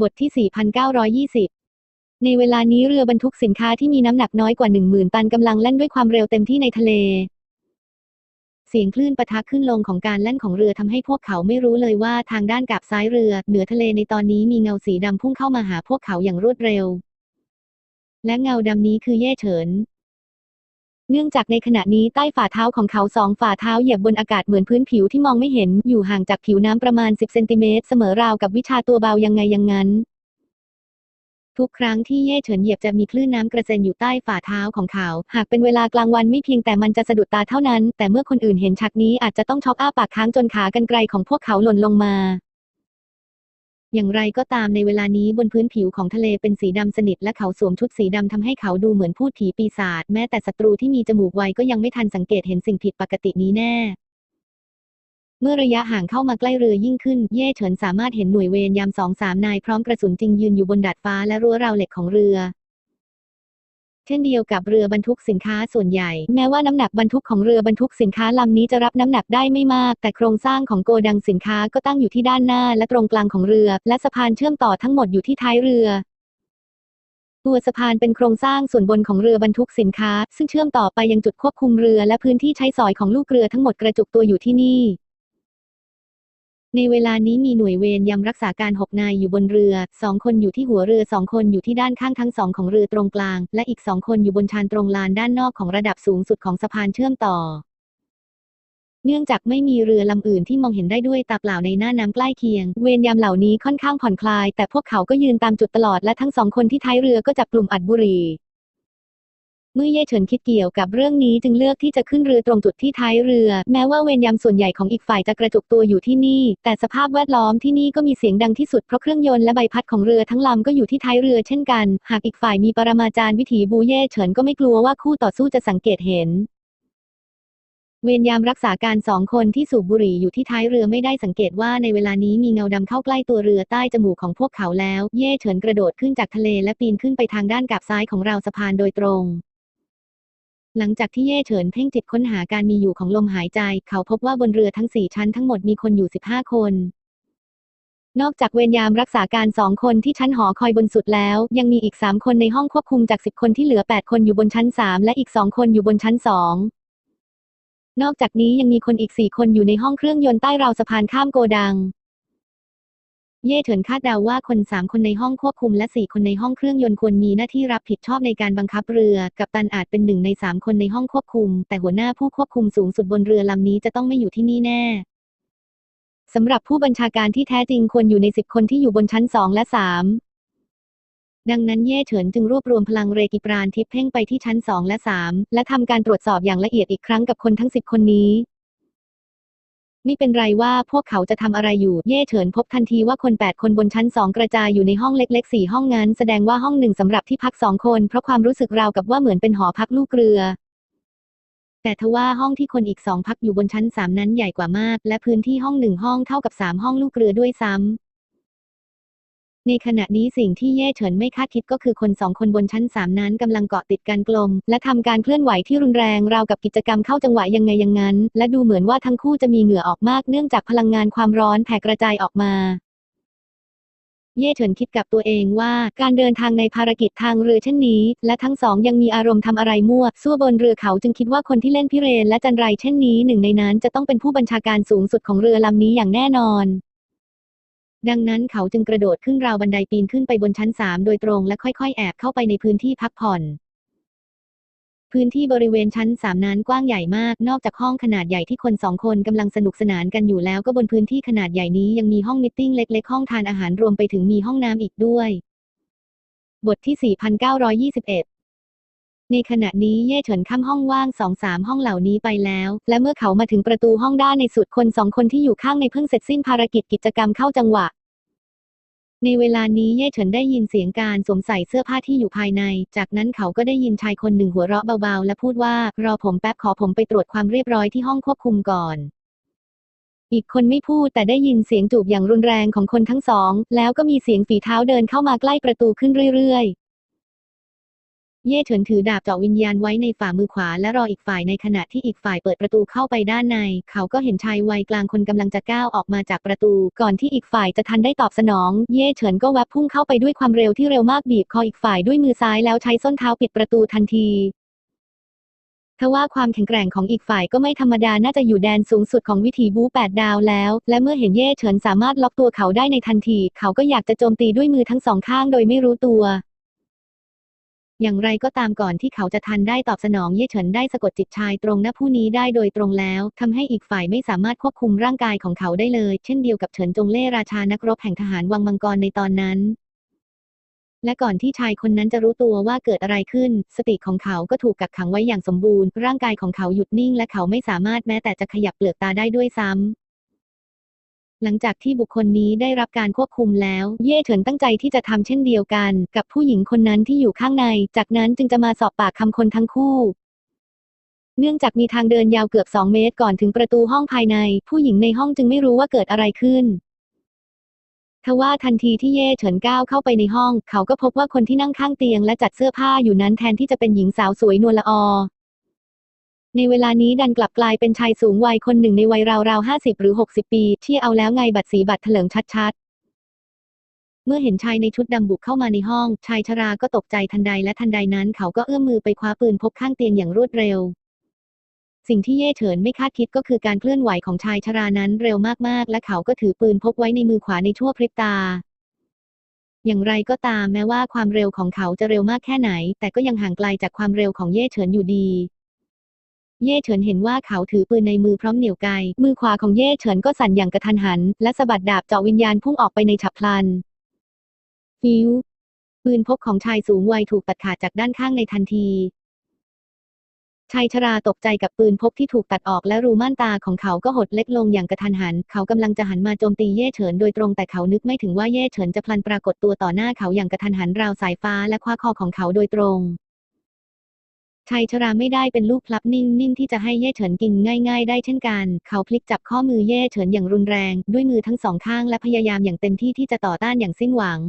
บทที่ 4,920 ในเวลานี้เรือบรรทุกสินค้าที่มีน้ำหนักน้อยกว่า 10,000 ตันกำลังแล่นด้วยความเร็วเต็มที่ในทะเล เสียงคลื่นปะทะขึ้นลงของการแล่นของเรือทำให้พวกเขาไม่รู้เลยว่าทางด้านกับซ้ายเรือ เหนือทะเลในตอนนี้มีเงาสีดำพุ่งเข้ามาหาพวกเขาอย่างรวดเร็ว และเงาดำนี้คือเย่เฉิน เนื่องจากในขณะนี้ใต้ฝ่าเท้าของเขาสองฝ่าเท้าเหยียบบนอากาศเหมือนพื้นผิวที่มองไม่เห็นอยู่ห่างจากผิวน้ำประมาณ 10 เซนติเมตรเสมอราวกับวิชาตัวเบายังไงยังงั้น ทุกครั้งที่เย่เฉินเหยียบจะมีคลื่นน้ำกระเซ็นอยู่ใต้ฝ่าเท้าของเขา หากเป็นเวลากลางวันไม่เพียงแต่มันจะสะดุดตาเท่านั้น แต่เมื่อคนอื่นเห็นฉากนี้อาจจะต้องช็อกอ้าปากค้างจนขากรรไกรของพวกเขาหล่นลงมา อย่างไรก็ตามในเวลานี้บนพื้นผิวของทะเลเป็นสีดำสนิทและเขาสวมชุดสีดำทำให้เขาดูเหมือนพูดผีปีศาจแม้แต่ศัตรูที่มีจมูกไวก็ยังไม่ทันสังเกตเห็นสิ่งผิดปกตินี้แน่ เมื่อระยะห่างเข้ามาใกล้เรือยิ่งขึ้น เย่เฉินสามารถเห็นหน่วยเวรยามสองสามนายพร้อมกระสุนจริงยืนอยู่บนดาดฟ้าและรั้วราวเหล็กของเรือ เช่นเดียวกับเรือบรรทุกสินค้าส่วนใหญ่ แม้ว่าน้ำหนักบรรทุกของเรือบรรทุกสินค้าลำนี้จะรับน้ำหนักได้ไม่มาก แต่โครงสร้างของโกดังสินค้าก็ตั้งอยู่ที่ด้านหน้าและตรงกลางของเรือ และสะพานเชื่อมต่อทั้งหมดอยู่ที่ท้ายเรือ ตัวสะพานเป็นโครงสร้างส่วนบนของเรือบรรทุกสินค้า ซึ่งเชื่อมต่อไปยังจุดควบคุมเรือและพื้นที่ใช้สอยของลูกเรือทั้งหมดกระจุกตัวอยู่ที่นี่ ในเวลานี้มีหน่วยเวรยามรักษาการหกนายอยู่บนเรือสองคนอยู่ที่หัวเรือสองคนอยู่ที่ด้านข้างทั้งสองของเรือตรงกลาง และอีกสองคนอยู่บนชานตรงลานด้านนอกของระดับสูงสุดของสะพานเชื่อมต่อ เนื่องจากไม่มีเรือลำอื่นที่มองเห็นได้ด้วยตาเปล่าในหน้าน้ำใกล้เคียง เวรยามเหล่านี้ค่อนข้างผ่อนคลาย แต่พวกเขาก็ยืนตามจุดตลอดและทั้งสองคนที่ท้ายเรือก็จับกลุ่มอัดบุหรี่ มื่อเย่เฉินคิดเกี่ยวกับเรื่องนี้จึงเลือกที่จะขึ้นเรือตรงจุดที่ท้ายเรือ แม้ว่าเวรยามส่วนใหญ่ของอีกฝ่ายจะกระจุกตัวอยู่ที่นี่ แต่สภาพแวดล้อมที่นี่ก็มีเสียงดังที่สุดเพราะเครื่องยนต์และใบพัดของเรือทั้งลำก็อยู่ที่ท้ายเรือเช่นกัน หากอีกฝ่ายมีปรมาจารย์วิถีบูเย่เฉินก็ไม่กลัวว่าคู่ต่อสู้จะสังเกตเห็นเวรยามรักษาการสองคนที่สูบบุหรี่อยู่ที่ท้ายเรือไม่ได้สังเกตว่าในเวลานี้มีเงาดำเข้าใกล้ตัวเรือใต้จมูกของพวกเขาแล้ว เย่เฉินกระโดดขึ้นจากทะเลและปีนขึ้นไปทางด้านกับซ้ายของราวสะพานโดยตรง หลังจากที่เย่เฉินเพ่งจิตค้นหาการมีอยู่ของลมหายใจ เขาพบว่าบนเรือทั้งสี่ชั้นทั้งหมดมีคนอยู่ 15 คน นอกจากเวรยามรักษาการสองคนที่ชั้นหอคอยบนสุดแล้ว ยังมีอีกสามคนในห้องควบคุมจากสิบคนที่เหลือ8คนอยู่บนชั้นสามและอีกสองคนอยู่บนชั้นสองนอกจากนี้ยังมีคนอีกสี่คนอยู่ในห้องเครื่องยนต์ใต้ราวสะพานข้ามโกดัง เย่เถินคาดเดาว่าคนสามคนในห้องควบคุมและสี่คนในห้องเครื่องยนต์ควรมีหน้าที่รับผิดชอบในการบังคับเรือ กัปตันอาจเป็นหนึ่งในสามคนในห้องควบคุม แต่หัวหน้าผู้ควบคุมสูงสุดบนเรือลำนี้จะต้องไม่อยู่ที่นี่แน่สำหรับผู้บัญชาการที่แท้จริงควรอยู่ในสิบคนที่อยู่บนชั้นสองและสามดังนั้นเย่เฉินจึงรวบรวมพลังเรกิปราณทิพเพ่งไปที่ชั้นสองและสามและทำการตรวจสอบอย่างละเอียดอีกครั้งกับคนทั้งสิบคนนี้ ไม่เป็นไรว่าพวกเขาจะทำอะไรอยู่ เย่เฉินพบทันทีว่าคนแปดคนบนชั้นสองกระจายอยู่ในห้องเล็กๆสี่ห้องนั้น แสดงว่าห้องหนึ่งสำหรับที่พักสองคน เพราะความรู้สึกราวกับว่าเหมือนเป็นหอพักลูกเรือ แต่ทว่าห้องที่คนอีกสองพักอยู่บนชั้นสามนั้นใหญ่กว่ามาก และพื้นที่ห้องหนึ่งห้องเท่ากับสามห้องลูกเรือด้วยซ้ำ ในขณะนี้สิ่งที่เย่เฉินไม่คาดคิดก็คือคนสองคนบนชั้นสามนั้นกำลังเกาะติดกันกลม และทำการเคลื่อนไหวที่รุนแรงราวกับกิจกรรมเข้าจังหวะยังไงย่างนั้น และดูเหมือนว่าทั้งคู่จะมีเหงื่อออกมากเนื่องจากพลังงานความร้อนแผ่กระจายออกมาเย่เฉินคิดกับตัวเองว่าการเดินทางในภารกิจทางเรือเช่นนี้ และทั้งสองยังมีอารมณ์ทำอะไรมั่วซั่วบนเรือเขาจึงคิดว่าคนที่เล่นพิเรนและจันไรเช่นนี้หนึ่งในนั้นจะต้องเป็นผู้บัญชาการสูงสุดของเรือลำนี้อย่างแน่นอน ดังนั้นเขาจึงกระโดดขึ้นราวบันไดปีนขึ้นไปบนชั้นสามโดยตรงและค่อยๆ แอบเข้าไปในพื้นที่พักผ่อน พื้นที่บริเวณชั้นสามนั้นกว้างใหญ่มาก นอกจากห้องขนาดใหญ่ที่คนสองคนกำลังสนุกสนานกันอยู่แล้วก็บนพื้นที่ขนาดใหญ่นี้ยังมีห้องมิทติ้งเล็ก ๆ ห้องทานอาหารรวมไปถึงมีห้องน้ำอีกด้วย บทที่ 4,921 ในขณะนี้เย่เฉินข้ามห้องว่างสองสามห้องเหล่านี้ไปแล้ว และเมื่อเขามาถึงประตูห้องด้านในสุดคนสองคนที่อยู่ข้างในเพิ่งเสร็จสิ้นภารกิจกิจกรรมเข้าจังหวะ ในเวลานี้เย่เฉินได้ยินเสียงการสวมใส่เสื้อผ้าที่อยู่ภายใน จากนั้นเขาก็ได้ยินชายคนหนึ่งหัวเราะเบาๆ และพูดว่ารอผมแป๊บขอผมไปตรวจความเรียบร้อยที่ห้องควบคุมก่อนอีกคนไม่พูดแต่ได้ยินเสียงจูบอย่างรุนแรงของคนทั้งสอง แล้วก็มีเสียงฝีเท้าเดินเข้ามาใกล้ประตูขึ้นเรื่อยๆ เย่เฉินถือดาบเจาะวิญญาณไว้ในฝ่ามือขวาและรออีกฝ่ายในขณะที่อีกฝ่ายเปิดประตูเข้าไปด้านใน เขาก็เห็นชายวัยกลางคนกำลังจะก้าวออกมาจากประตู ก่อนที่อีกฝ่ายจะทันได้ตอบสนอง เย่เฉินก็แวบพุ่งเข้าไปด้วยความเร็วที่เร็วมากบีบคออีกฝ่ายด้วยมือซ้ายแล้วใช้ส้นเท้าปิดประตูทันทีทว่าความแข็งแกร่งของอีกฝ่ายก็ไม่ธรรมดาน่าจะอยู่แดนสูงสุดของวิถีบู๊แปดดาวแล้ว และเมื่อเห็นเย่เฉินสามารถล็อกตัวเขาได้ในทันที เขาก็อยากจะโจมตีด้วยมือทั้งสองข้างโดยไม่รู้ตัว อย่างไรก็ตามก่อนที่เขาจะทันได้ตอบสนองเย่เฉินได้สะกดจิตชายตรงหน้าผู้นี้ได้โดยตรงแล้วทำให้อีกฝ่ายไม่สามารถควบคุมร่างกายของเขาได้เลย เช่นเดียวกับเฉินจงเล่ราชานักรบแห่งทหารวังมังกรในตอนนั้นและก่อนที่ชายคนนั้นจะรู้ตัวว่าเกิดอะไรขึ้น สติของเขาก็ถูกกักขังไว้อย่างสมบูรณ์ ร่างกายของเขาหยุดนิ่งและเขาไม่สามารถแม้แต่จะขยับเปลือกตาได้ด้วยซ้ำ หลังจากที่บุคคลนี้ได้รับการควบคุมแล้ว เย่เฉินตั้งใจที่จะทำเช่นเดียวกัน กับผู้หญิงคนนั้นที่อยู่ข้างใน จากนั้นจึงจะมาสอบปากคำคนทั้งคู่ เนื่องจากมีทางเดินยาวเกือบสองเมตรก่อนถึงประตูห้องภายใน ผู้หญิงในห้องจึงไม่รู้ว่าเกิดอะไรขึ้นทว่าทันทีที่เย่เฉินก้าวเข้าไปในห้อง เขาก็พบว่าคนที่นั่งข้างเตียงและจัดเสื้อผ้าอยู่นั้นแทนที่จะเป็นหญิงสาวสวยนวลละออ ในเวลานี้ดันกลับกลายเป็นชายสูงวัยคนหนึ่งในวัยราวๆห้าสิบหรือหกสิบปีที่เอาแล้วไงบัตรสีบัตรเถลิงชัดๆ เมื่อเห็นชายในชุดดำบุกเข้ามาในห้อง ชายชราก็ตกใจทันใดและทันใดนั้นเขาก็เอื้อมมือไปคว้าปืนพกข้างเตียงอย่างรวดเร็ว สิ่งที่เย่เฉินไม่คาดคิดก็คือการเคลื่อนไหวของชายชรานั้นเร็วมากๆ และเขาก็ถือปืนพกไว้ในมือขวาในชั่วพริบตาอย่างไรก็ตามแม้ว่าความเร็วของเขาจะเร็วมากแค่ไหน แต่ก็ยังห่างไกลจากความเร็วของเย่เฉินอยู่ดี เย่เฉินเห็นว่าเขาถือปืนในมือพร้อมเหนี่ยวไก มือขวาของเย่เฉินก็สั่นอย่างกระทันหัน และสะบัดดาบเจาะวิญญาณพุ่งออกไปในฉับพลัน ฟิว ปืนพกของชายสูงวัยถูกตัดขาดจากด้านข้างในทันทีชายชราตกใจกับปืนพกที่ถูกตัดออกและรูม่านตาของเขาก็หดเล็กลงอย่างกระทันหัน เขากำลังจะหันมาโจมตีเย่เฉินโดยตรงแต่เขานึกไม่ถึงว่าเย่เฉินจะพลันปรากฏตัวต่อหน้าเขาอย่างกระทันหันราวสายฟ้าและคว้าคอของเขาโดยตรง ชายชราไม่ได้เป็นลูกพลับนิ่งๆที่จะให้เย่เฉินกินง่าย ๆ ได้เช่นกัน เขาพลิกจับข้อมือเย่เฉินอย่างรุนแรง ด้วยมือทั้งสองข้างและพยายามอย่างเต็มที่ที่จะต่อต้านอย่างสิ้นหวัง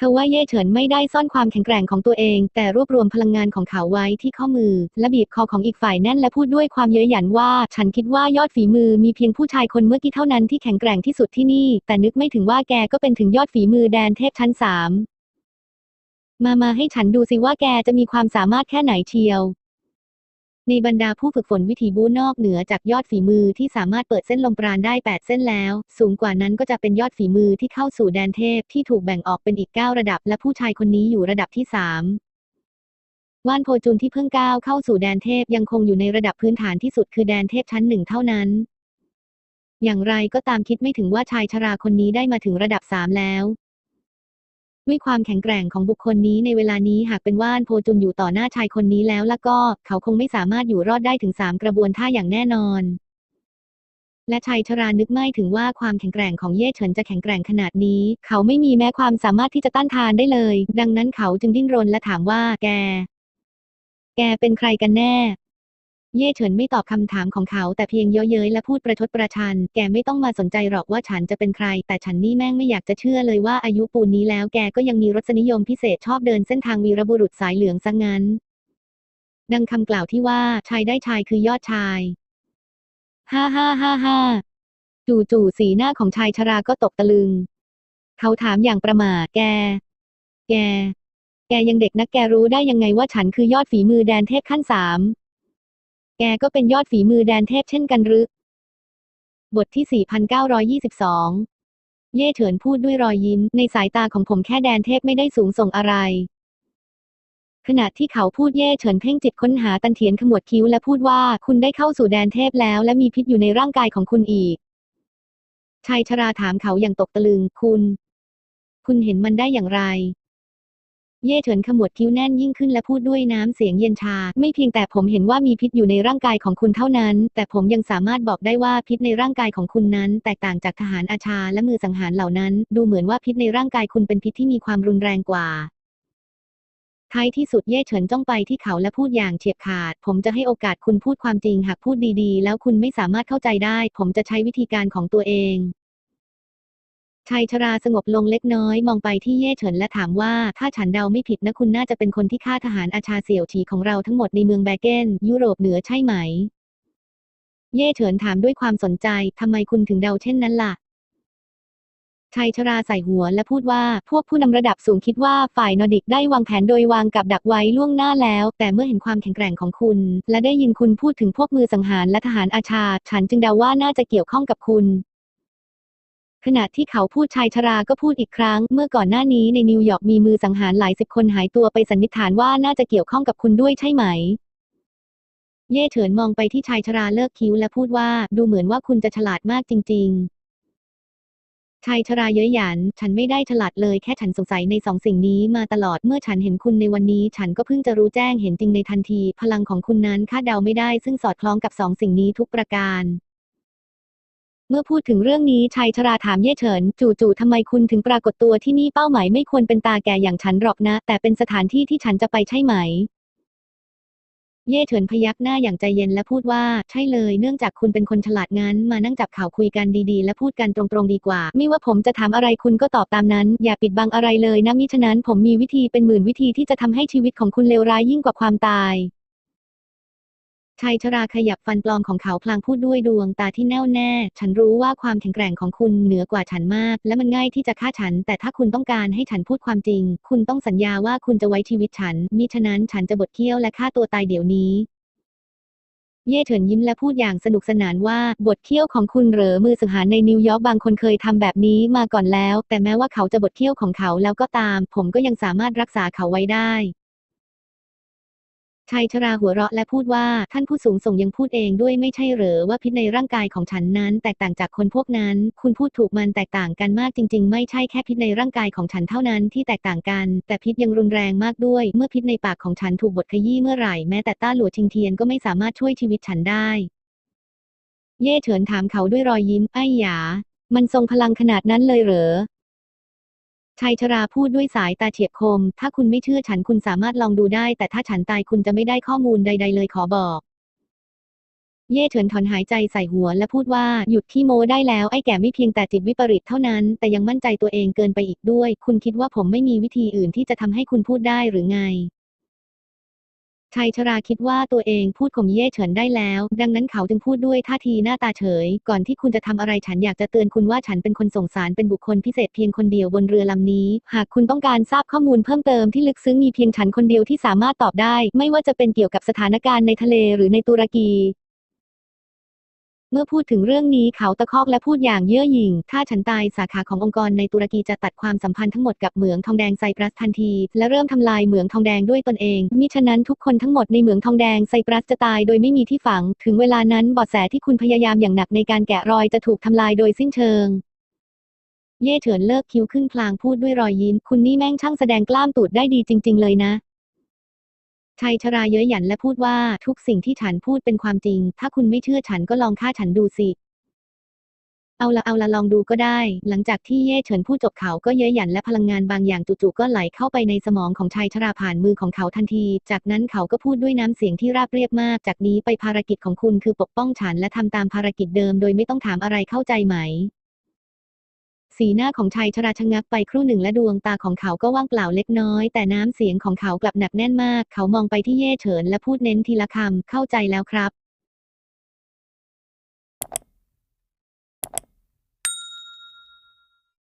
ทว่าเย่เฉินไม่ได้ซ่อนความแข็งแกร่งของตัวเอง แต่รวบรวมพลังงานของเขาไว้ที่ข้อมือ และบีบคอของอีกฝ่ายแน่นและพูดด้วยความเย้ยหยันว่า ฉันคิดว่ายอดฝีมือมีเพียงผู้ชายคนเมื่อกี้เท่านั้นที่แข็งแกร่งที่สุดที่นี่ แต่นึกไม่ถึงว่าแกก็เป็นถึงยอดฝีมือแดนเทพชั้นสาม มามาให้ฉันดูสิว่าแกจะมีความสามารถแค่ไหนเชียว ในบรรดาผู้ฝึกฝนวิถีบูนอกเหนือจากยอดฝีมือที่สามารถเปิดเส้นลมปราณได้ 8 เส้นแล้ว สูงกว่านั้นก็จะเป็นยอดฝีมือที่เข้าสู่แดนเทพที่ถูกแบ่งออกเป็นอีก 9 ระดับ และผู้ชายคนนี้อยู่ระดับที่ 3ว่านโพจุนที่เพิ่งก้าวเข้าสู่แดนเทพยังคงอยู่ในระดับพื้นฐานที่สุดคือแดนเทพชั้นหนึ่งเท่านั้น อย่างไรก็ตามคิดไม่ถึงว่าชายชราคนนี้ได้มาถึงระดับสามแล้ว ด้วยความแข็งแกร่งของบุคคลนี้ในเวลานี้หากเป็นว่านโพจุนอยู่ต่อหน้าชายคนนี้แล้วแล้วก็ เขาคงไม่สามารถอยู่รอดได้ถึงสามกระบวนท่าอย่างแน่นอน และชายชรานึกไม่ถึงว่าความแข็งแกร่งของเย่เฉินจะแข็งแกร่งขนาดนี้ เขาไม่มีแม้ความสามารถที่จะต้านทานได้เลย ดังนั้นเขาจึงดิ้นรนและถามว่าแก แกเป็นใครกันแน่ เย่เฉินไม่ตอบคำถามของเขาแต่เพียงเย้ยเย้ยและพูดประชดประชัน แกไม่ต้องมาสนใจหรอกว่าฉันจะเป็นใคร แต่ฉันนี่แม่งไม่อยากจะเชื่อเลยว่าอายุปูนนี้แล้วแกก็ยังมีรสนิยมพิเศษชอบเดินเส้นทางวีรบุรุษสายเหลืองซะงงั้น ดังคำกล่าวที่ว่าชายได้ชายคือยอดชาย ฮ่าฮ่าฮ่าฮ่าจู่ๆสีหน้าของชายชราก็ตกตะลึง เขาถามอย่างประม่าแก แก แกยังเด็กนักแกรู้ได้ยังไงว่าฉันคือยอดฝีมือแดนเทพขั้นสาม แกก็เป็นยอดฝีมือแดนเทพเช่นกันหรือบทที่ 4922 เย่เฉินพูดด้วยรอยยิ้ม ในสายตาของผมแค่แดนเทพไม่ได้สูงส่งอะไร ขณะที่เขาพูดเย่เฉินเพ่งจิตค้นหาตันเทียนขมวดคิ้วและพูดว่าคุณได้เข้าสู่แดนเทพแล้วและมีพิษอยู่ในร่างกายของคุณอีก ชายชราถามเขาอย่างตกตะลึง คุณ คุณเห็นมันได้อย่างไร เย่เฉินขมวดคิ้วแน่นยิ่งขึ้นและพูดด้วยน้ำเสียงเย็นชา ไม่เพียงแต่ผมเห็นว่ามีพิษอยู่ในร่างกายของคุณเท่านั้น แต่ผมยังสามารถบอกได้ว่าพิษในร่างกายของคุณนั้น แตกต่างจากทหารอาชาและมือสังหารเหล่านั้น ดูเหมือนว่าพิษในร่างกายคุณเป็นพิษที่มีความรุนแรงกว่าท้ายที่สุดเย่เฉินจ้องไปที่เขาและพูดอย่างเฉียบขาด ผมจะให้โอกาสคุณพูดความจริงหากพูดดีๆ แล้วคุณไม่สามารถเข้าใจได้ ผมจะใช้วิธีการของตัวเอง ชายชราสงบลงเล็กน้อยมองไปที่เย่เฉินและถามว่าถ้าฉันเดาไม่ผิดนะคุณน่าจะเป็นคนที่ฆ่าทหารอาชาเสี่ยวฉีของเราทั้งหมดในเมืองแบเกนยุโรปเหนือใช่ไหม เย่เฉินถามด้วยความสนใจทำไมคุณถึงเดาเช่นนั้นล่ะชายชราใส่หัวและพูดว่าพวกผู้นำระดับสูงคิดว่าฝ่ายนอร์ดิกได้วางแผนโดยวางกับดักไว้ล่วงหน้าแล้ว แต่เมื่อเห็นความแข็งแกร่งของคุณ และได้ยินคุณพูดถึงพวกมือสังหารและทหารอาชา ฉันจึงเดาว่าน่าจะเกี่ยวข้องกับคุณ ขณะที่เขาพูดชายชราก็พูดอีกครั้ง เมื่อก่อนหน้านี้ในนิวยอร์กมีมือสังหารหลายสิบคนหายตัวไปสันนิษฐานว่าน่าจะเกี่ยวข้องกับคุณด้วยใช่ไหม เย่เฉินมองไปที่ชายชราเลิกคิ้วและพูดว่าดูเหมือนว่าคุณจะฉลาดมากจริง ๆชายชราเย้ยหยัน ฉันไม่ได้ฉลาดเลยแค่ฉันสงสัยในสองสิ่งนี้มาตลอดเมื่อฉันเห็นคุณในวันนี้ ฉันก็เพิ่งจะรู้แจ้งเห็นจริงในทันที พลังของคุณนั้นคาดเดาไม่ได้ซึ่งสอดคล้องกับสองสิ่งนี้ทุกประการ เมื่อพูดถึงเรื่องนี้ชายชราถามเย่เฉิน จู่ๆทำไมคุณถึงปรากฏตัวที่นี่เป้าหมายไม่ควรเป็นตาแก่อย่างฉันหรอกนะ แต่เป็นสถานที่ที่ฉันจะไปใช่ไหม เย่เฉินพยักหน้าอย่างใจเย็นและพูดว่า ใช่เลย เนื่องจากคุณเป็นคนฉลาดงั้น มานั่งจับข่าวคุยกันดีๆ และพูดกันตรงๆดีกว่า ไม่ว่าผมจะถามอะไรคุณก็ตอบตามนั้น อย่าปิดบังอะไรเลยนะมิฉะนั้นผมมีวิธีเป็นหมื่นวิธีที่จะทำให้ชีวิตของคุณเลวร้ายยิ่งกว่าความตาย ชายชราขยับฟันปลอมของเขาพลางพูดด้วยดวงตาที่แน่วแน่ ฉันรู้ว่าความแข็งแกร่งของคุณเหนือกว่าฉันมาก และมันง่ายที่จะฆ่าฉัน แต่ถ้าคุณต้องการให้ฉันพูดความจริง คุณต้องสัญญาว่าคุณจะไว้ชีวิตฉัน มิฉะนั้นฉันจะบดเคี้ยวและฆ่าตัวตายเดี๋ยวนี้ เย่เฉินยิ้มและพูดอย่างสนุกสนานว่าบทเคี้ยวของคุณเหรอมือสังหารในนิวยอร์กบางคนเคยทำแบบนี้มาก่อนแล้ว แต่แม้ว่าเขาจะบทเคี้ยวของเขาแล้วก็ตาม ผมก็ยังสามารถรักษาเขาไว้ได้ ชายชราหัวเราะและพูดว่าท่านผู้สูงส่งยังพูดเองด้วยไม่ใช่เหรอว่าพิษในร่างกายของฉันนั้น แตกต่างจากคนพวกนั้น คุณพูดถูกมันแตกต่างกันมากจริง ๆ ไม่ใช่แค่พิษในร่างกายของฉันเท่านั้นที่แตกต่างกัน แต่พิษยังรุนแรงมากด้วย เมื่อพิษในปากของฉันถูกบดขยี้เมื่อไหร่แม้แต่ต้าหลัวชิงเทียนก็ไม่สามารถช่วยชีวิตฉันได้ เย่เฉินถามเขาด้วยรอยยิ้มไอ้หยา มันทรงพลังขนาดนั้นเลยเหรอ ชายชราพูดด้วยสายตาเฉียบคม ถ้าคุณไม่เชื่อฉันคุณสามารถลองดูได้ แต่ถ้าฉันตายคุณจะไม่ได้ข้อมูลใด ๆ เลยขอบอก เย่เฉินถอนหายใจใส่หัวและพูดว่าหยุดที่โมได้แล้วไอ้แก่ไม่เพียงแต่จิตวิปริตเท่านั้น แต่ยังมั่นใจตัวเองเกินไปอีกด้วย คุณคิดว่าผมไม่มีวิธีอื่นที่จะทำให้คุณพูดได้หรือไง ชายชราคิดว่าตัวเองพูดข่มเย่เฉินได้แล้ว ดังนั้นเขาจึงพูดด้วยท่าทีหน้าตาเฉย ก่อนที่คุณจะทำอะไรฉันอยากจะเตือนคุณว่าฉันเป็นคนส่งสารเป็นบุคคลพิเศษเพียงคนเดียวบนเรือลำนี้ หากคุณต้องการทราบข้อมูลเพิ่มเติมที่ลึกซึ้งมีเพียงฉันคนเดียวที่สามารถตอบได้ ไม่ว่าจะเป็นเกี่ยวกับสถานการณ์ในทะเลหรือในตุรกี เมื่อพูดถึงเรื่องนี้เขาตะคอกและพูดอย่างเย่อหยิ่ง ถ้าฉันตายสาขาขององค์กรในตุรกีจะตัดความสัมพันธ์ทั้งหมดกับเหมืองทองแดงไซปรัสทันที และเริ่มทำลายเหมืองทองแดงด้วยตนเอง มิฉะนั้นทุกคนทั้งหมดในเหมืองทองแดงไซปรัสจะตายโดยไม่มีที่ฝัง ถึงเวลานั้นบาะแสที่คุณพยายามอย่างหนักในการแกะรอยจะถูกทำลายโดยสิ้นเชิงเย่เฉินเลิกคิ้วขึ้นพลางพูดด้วยรอยยิ้ม คุณนี่แม่งช่างแสดงกล้ามตูดได้ดีจริง ๆ เลยนะ ชายชราเย้ยหยันและพูดว่าทุกสิ่งที่ฉันพูดเป็นความจริง ถ้าคุณไม่เชื่อฉันก็ลองฆ่าฉันดูสิ เอาละเอาละลองดูก็ได้ หลังจากที่เย่เฉินพูดจบเขาก็เย้ยหยันและพลังงานบางอย่างจู่ๆก็ไหลเข้าไปในสมองของชายชราผ่านมือของเขาทันที จากนั้นเขาก็พูดด้วยน้ำเสียงที่ราบเรียบมาก จากนี้ไปภารกิจของคุณคือปกป้องฉันและทำตามภารกิจเดิม โดยไม่ต้องถามอะไรเข้าใจไหม สีหน้าของชายชราชะงักไปครู่หนึ่งและดวงตาของเขาก็ว่างเปล่าเล็กน้อย แต่น้ำเสียงของเขากลับหนักแน่นมาก เขามองไปที่เย่เฉินและพูดเน้นทีละคำเข้าใจแล้วครับ